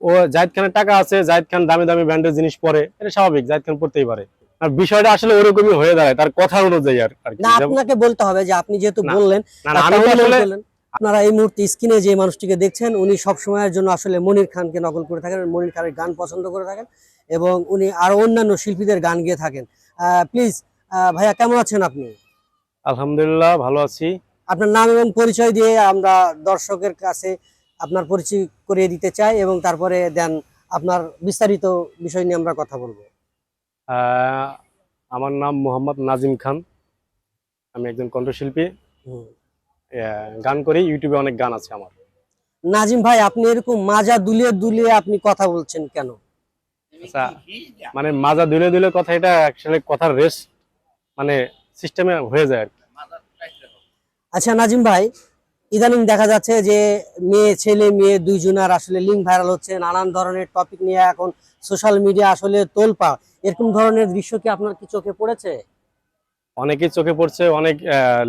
ও জাহিদ খানের টাকা আছে জাহিদ খান দামি দামি ব্র্যান্ডের জিনিস পরে এটা স্বাভাবিক জাহিদ খান পড়তেই পারে। আর বিষয়টা আসলে ওরকমই হয়ে দাঁড়ায় তার কথা অনুযায়ী আর না আপনাকে বলতে হবে যে আপনি যেহেতু বললেন। আপনারা এই মুহূর্তে স্ক্রিনে যে মানুষটিকে দেখছেন উনি সব সময়ের জন্য আসলে মনির খানকে নকল করে থাকেন মনির খানের গান পছন্দ করে থাকেন এবং উনি আরও অন্যান্য শিল্পীদের গান গেয়ে থাকেন। প্লিজ ভাইয়া কেমন আছেন আপনি? আলহামদুলিল্লাহ ভালো আছি। আপনার নাম এবং পরিচয় দিয়ে আমরা দর্শকের কাছে আপনার পরিচয় করিয়ে দিতে চাই এবং তারপরে দেন আপনার বিস্তারিত বিষয় নিয়ে আমরা কথা বলব। আমার নাম মোহাম্মদ নাজিম খান। আমি একজন কণ্ঠশিল্পী। গান করি ইউটিউবে অনেক গান আছে আমার। নাজিম ভাই আপনি এরকম মাজা দুলিয়ে দুলিয়ে আপনি কথা বলছেন কেন? আচ্ছা মানে মাজা দুলে দুলে কথা এটা অ্যাকচুয়ালি কথার রেস মানে সিস্টেমে হয়ে যায় আর কি। আচ্ছা নাজিম ভাই ইদানিং দেখা যাচ্ছে যে মেয়ে ছেলে মেয়ে দুইজনার আসলে লিঙ্ক ভাইরাল হচ্ছে নানান ধরনের টপিক নিয়ে এখন সোশ্যাল মিডিয়া আসলে তোলপা। এরকম ধরনের দৃশ্য কি আপনার কি চোখে পড়েছে? অনেকেই চোখে পড়ছে অনেক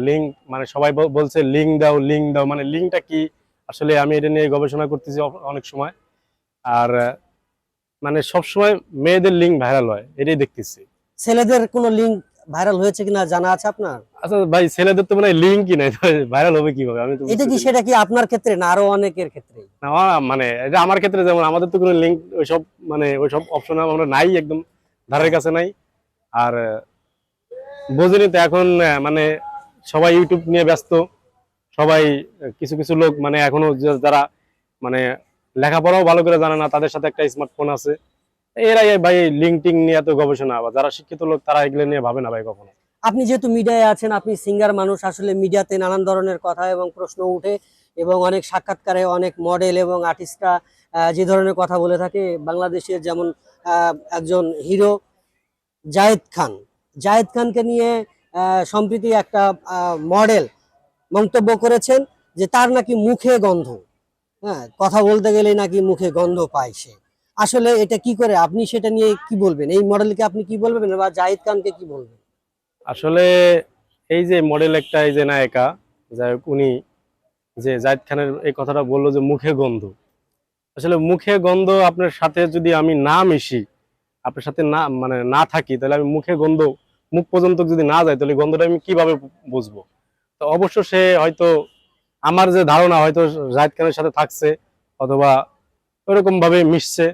লিঙ্ক মানে সবাই বলছে লিঙ্ক দাও লিঙ্ক দাও। মানে লিঙ্কটা কি? আসলে আমি এটা নিয়ে গবেষণা করতেছি অনেক সময়। আর মানে সবসময় মেয়েদের লিঙ্ক ভাইরাল হয় এটাই দেখতেছি। ছেলেদের কোনো লিঙ্ক ভাইরাল হয়েছে কিনা জানা আছে আপনার? আচ্ছা ভাই ছেলেদের তো মানে লিঙ্কই নাই। ভাইরাল হবে কীভাবে? আমি তো এটা কি সেটা কি আপনার ক্ষেত্রে না আরও অনেকের ক্ষেত্রে? না, মানে এটা আমার ক্ষেত্রে যেমন আমাদের তো কোনো লিঙ্ক ওইসব মানে ওইসব অপশন আমরা নাই একদম ধারের কাছে নাই। আর বোঝেনি তো এখন মানে সবাই ইউটিউব নিয়ে ব্যস্ত। সবাই কিছু কিছু লোক মানে এখনও যারা মানে লেখাপড়াও ভালো করে জানে না তাদের সাথে একটা স্মার্টফোন আছে। এরাই ভাই লিঙ্ক টিং নিয়ে এত গবেষণা বা যারা শিক্ষিত লোক, তারা এগুলো নিয়ে ভাবে না ভাই কখনো। আপনি যেহেতু মিডিয়ায় আছেন, আপনি সিঙ্গার মানুষ, আসলে মিডিয়াতে নানান ধরনের কথা এবং প্রশ্ন উঠে এবং অনেক সাক্ষাৎকারে অনেক মডেল এবং আর্টিস্টরা যে ধরনের কথা বলে থাকে। বাংলাদেশের যেমন একজন হিরো জায়েদ খান। জায়েদ খানকে নিয়ে সম্প্রতি একটা মডেল মন্তব্য করেছেন যে তার নাকি মুখে গন্ধ। হ্যাঁ কথা বলতে গেলে নাকি মুখে গন্ধ পায় সে। আসলে এটা কি করে? আপনি সেটা নিয়ে কি বলবেন? এই মডেলকে আপনি কি বলবেন বা জাহিদ খানকে কি বলবেন? আসলে এই যে মডেল একটা, এই যে নায়িকা, যাই হোক, উনি যে জাহিদ খানের এই কথাটা বলল যে মুখে গন্ধ। আসলে মুখে গন্ধ আপনার সাথে যদি আমি না মিশি, আপনার সাথে না মানে না থাকি, তাহলে আমি মুখে গন্ধ, মুখ পর্যন্ত যদি না যায়, তাহলে গন্ধটা আমি কীভাবে বুঝব? তো অবশ্য সে হয়তো, আমার যে ধারণা হয়তো জাহিদ খানের সাথে থাকছে, অথবা ওরকম ভাবে মিশছে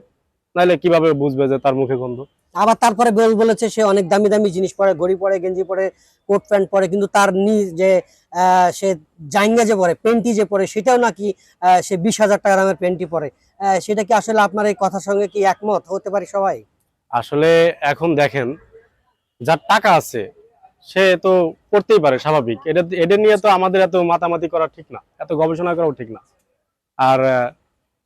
নাহলে কীভাবে বুঝবে যে তার মুখে গন্ধ? আবার তারপরে বেল বলেছে সে অনেক দামি দামি জিনিস পরে ঘড়ি পরে গেঞ্জি পরে কোট প্যান্ট পরে কিন্তু তার নি যে সে জাইঙ্গা যে পরে পেন্টি যে পরে সেটাও নাকি সে বিশ হাজার টাকা দামের পেন্টি পরে। সেটা কি আসলে আপনার এই কথার সঙ্গে কি একমত? হতে পারি সবাই? আসলে এখন দেখেন যার টাকা আছে সে তো করতেই পারে স্বাভাবিক। এটা এটা নিয়ে তো আমাদের এত মাতামাতি করা ঠিক না এত গবেষণা করাও ঠিক না। আর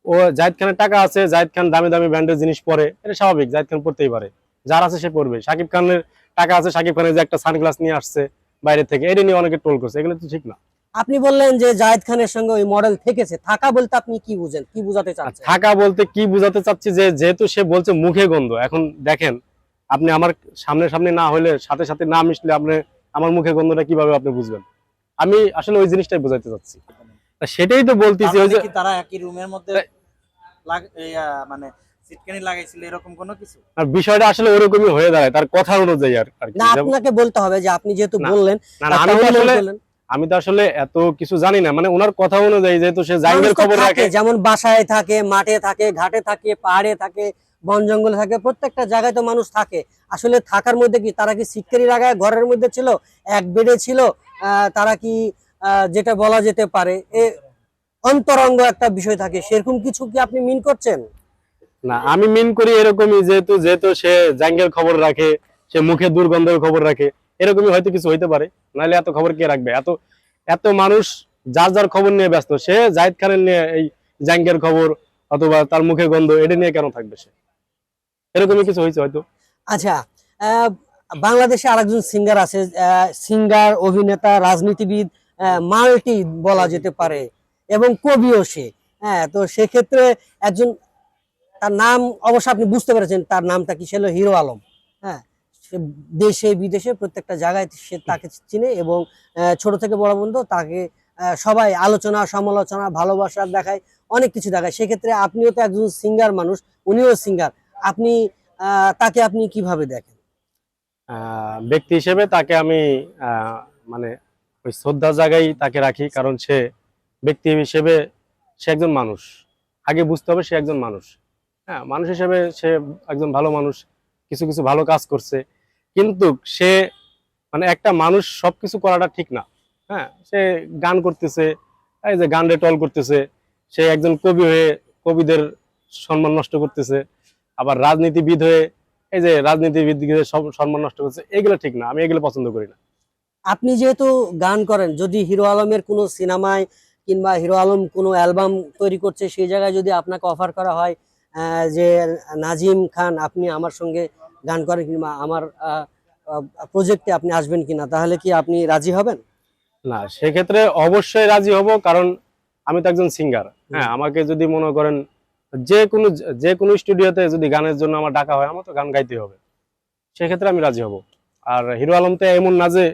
ও জাহিদ খানের টাকা আছে জাহিদ খান দামি দামি ব্র্যান্ডের জিনিস পরে এটা স্বাভাবিক জাহিদ খান পড়তেই পারে। যার আছে সে পড়বে সাকিব খানের টাকা আছে সাকিব খানের যে একটা সানগ্লাস নিয়ে আসছে বাইরে থেকে এটা নিয়ে অনেকে টোল করছে এগুলো তো ঠিক না। আপনি বললেন যে জায়েদ খানের সঙ্গে ওই মডেল থেকেছে থাকা বলতে আপনি কি বুঝেন কি বুঝাতে চাচ্ছেন? থাকা বলতে কি বুঝাতে চাচ্ছি যে যেহেতু সে বলছে মুখে গন্ধ এখন দেখেন আপনি আমার সামনে সামনে না হলে সাথে সাথে না মিশলে আপনি আমার মুখে গন্ধটা কীভাবে আপনি বুঝবেন? আমি আসলে ওই জিনিসটাই বোঝাতে চাচ্ছি। সেটাই তো বলতেছি ওই যে তার একই রুমের মধ্যে মানে সিটকানি লাগাইছিল এরকম কোনো কিছু? আর বিষয়টা আসলে ওরকমই হয়ে দাঁড়ায় তার কথা অনুযায়ী আর আর না যেমন- আপনাকে বলতে হবে যে আপনি যেহেতু বললেন না, না, একটা আমি তো আসলে আমি তো আসলে এত কিছু জানি না মানে ওনার কথা অনুযায়ী যেহেতু সে মানুষ খবর রাখে। যেমন বাসায় থাকে মাঠে থাকে ঘাটে থাকে পাহাড়ে থাকে বন জঙ্গলে থাকে প্রত্যেকটা জায়গায় তো মানুষ থাকে। আসলে থাকার মধ্যে কি তারা কি সিটকারি লাগায় ঘরের মধ্যে ছিল এক বেডে ছিল আহ, তারা কি যেটা বলা যেতে পারে এ অন্তরঙ্গ একটা বিষয় থাকে। সেরকম কিছু কি আপনি মিন করছেন? না আমি মিন করি এরকমই যেহেতু যেহেতু সে জাঙ্গের খবর রাখে সে মুখে দুর্গন্ধের খবর রাখে এরকমই হয়তো কিছু হইতে পারে। নাহলে এত খবর কে রাখবে? এত এত মানুষ যার যার খবর নিয়ে ব্যস্ত সে জাহিদ খানের নিয়ে এই জাঙ্গের খবর অথবা তার মুখে গন্ধ এটা নিয়ে কেন থাকবে সে? এরকমই কিছু হয়েছে হয়তো। আচ্ছা আহ, বাংলাদেশে আরেকজন সিঙ্গার আছে সিঙ্গার অভিনেতা রাজনীতিবিদ মাল্টি বলা যেতে পারে এবং কবিও সে। হ্যাঁ তো সেক্ষেত্রে একজন, তার নাম অবশ্য আপনি বুঝতে পেরেছেন, তার নামটা কি? ছিল হিরো আলম। হ্যাঁ দেশে, বিদেশে প্রত্যেকটা জায়গায় সে তাকে চিনে এবং ছোট থেকে বড় বন্ধু তাকে সবাই আলোচনা, সমালোচনা, ভালোবাসা দেখায়, অনেক কিছু দেখায়। সেক্ষেত্রে আপনিও তো একজন সিঙ্গার মানুষ, উনিও সিঙ্গার আপনি তাকে আপনি কীভাবে দেখেন? ব্যক্তি হিসেবে তাকে আমি মানে ওই শ্রদ্ধার জায়গায় তাকে রাখি, কারণ সে ব্যক্তি হিসেবে সে একজন মানুষ। আগে বুঝতে হবে সে একজন মানুষ। হ্যাঁ মানুষ হিসেবে সে একজন ভালো মানুষ, কিছু কিছু ভালো কাজ করছে। কিন্তু সে মানে একটা মানুষ সবকিছু করাটা ঠিক না। হ্যাঁ সে গান করতেছে, এই যে গান টল করতেছে, সে একজন কবি হয়ে কবিদের সম্মান নষ্ট করতেছে, আবার রাজনীতিবিদ হয়ে এই যে রাজনীতিবিদকে সব সম্মান নষ্ট করছে এগুলো ঠিক না, আমি এগুলো পছন্দ করি না। আপনি যেহেতু গান করেন যদি হিরো আলমের কোনো সিনেমায় কিংবা হিরো আলম কোনো অ্যালবাম তৈরি করছে সেই জায়গায় যদি আপনাকে অফার করা হয় যে নাজিম খান আপনি আমার সঙ্গে গান করেন কিংবা আমার প্রজেক্টে আপনি আসবেন কিনা তাহলে কি আপনি রাজি হবেন? না সেক্ষেত্রে অবশ্যই রাজি হব কারণ আমি তো একজন সিঙ্গার হ্যাঁ আমাকে যদি মনে করেন যে কোনো যে কোনো স্টুডিওতে যদি গানের জন্য আমার ডাকা হয় আমার তো গান গাইতে হবে। সেক্ষেত্রে আমি রাজি হব। আর হিরো আলম তো এমন না যে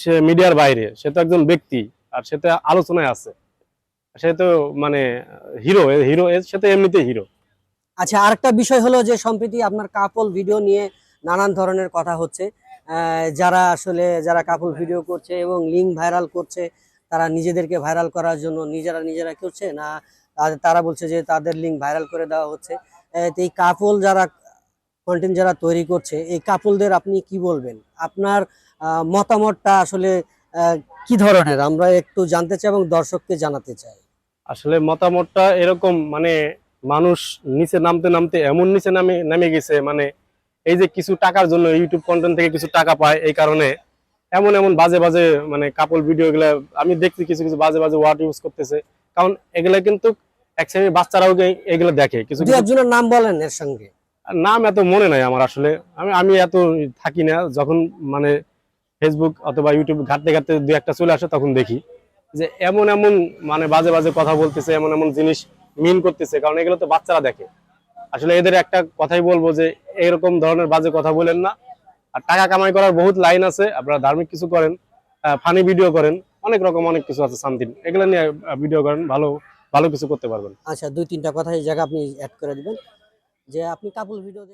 সে মিডিয়ার বাইরে, সে তো একজন ব্যক্তি, আর সে তো আলোচনায় আছে। সে তো মানে হিরো হিরো সে তো এমনিতে হিরো। আচ্ছা আরেকটা বিষয় হলো যে, সম্প্রতি আপনার কাপল ভিডিও নিয়ে নানান ধরনের কথা হচ্ছে। যারা আসলে, যারা কাপল ভিডিও করছে এবং লিঙ্ক ভাইরাল করছে, তারা নিজেদেরকে ভাইরাল করার জন্য নিজেরা নিজেরা করছে না তারা বলছে যে, তাদের লিঙ্ক ভাইরাল করে দেওয়া হচ্ছে। এই কাপল যারা কন্টেন্ট যারা তৈরি করছে এই কাপলদের আপনি কি বলবেন? আপনার মতামতটা আসলে কি ধরনের? আমরা একটু জানতে চাই এবং দর্শককে জানাতে চাই। আসলে মতামতটা এরকম মানে মানুষ নিচে নামতে নামতে এমন নিচে নামে নেমে গেছে মানে এই যে কিছু টাকার জন্য ইউটিউব কন্টেন্ট থেকে কিছু টাকা পায় এই কারণে এমন এমন বাজে বাজে মানে কাপল ভিডিও গুলা আমি দেখছি কিছু কিছু বাজে বাজে ওয়ার্ড ইউজ করতেছে। কারণ এগুলা কিন্তু এক শ্রেণির বাচ্চারাও এগুলো দেখে কিছু একজনের নাম বলেন এর সঙ্গে। নাম এত মনে নাই আমার আসলে। আমি আমি এত থাকি না, যখন মানে ফেসবুক অথবা ইউটিউব ঘাটতে ঘাটতে দু একটা চলে আসে তখন দেখি যে এমন এমন মানে বাজে বাজে কথা বলতেছে, এমন এমন জিনিস মিন করতেছে, কারণ এগুলো তো বাচ্চারা দেখে। আসলে এদের একটা কথাই বলব যে এরকম ধরনের বাজে কথা বলেন না। আর টাকা কামাই করার বহুত লাইন আছে, আপনারা ধার্মিক কিছু করেন ফানি ভিডিও করেন, অনেক রকম অনেক কিছু আছে সামথিং এগুলো নিয়ে ভিডিও করেন, ভালো ভালো কিছু করতে পারবেন। আচ্ছা দুই, তিনটা কথা এই জায়গা আপনি অ্যাড করে দিবেন। যে আপনি কাপল ভিডিও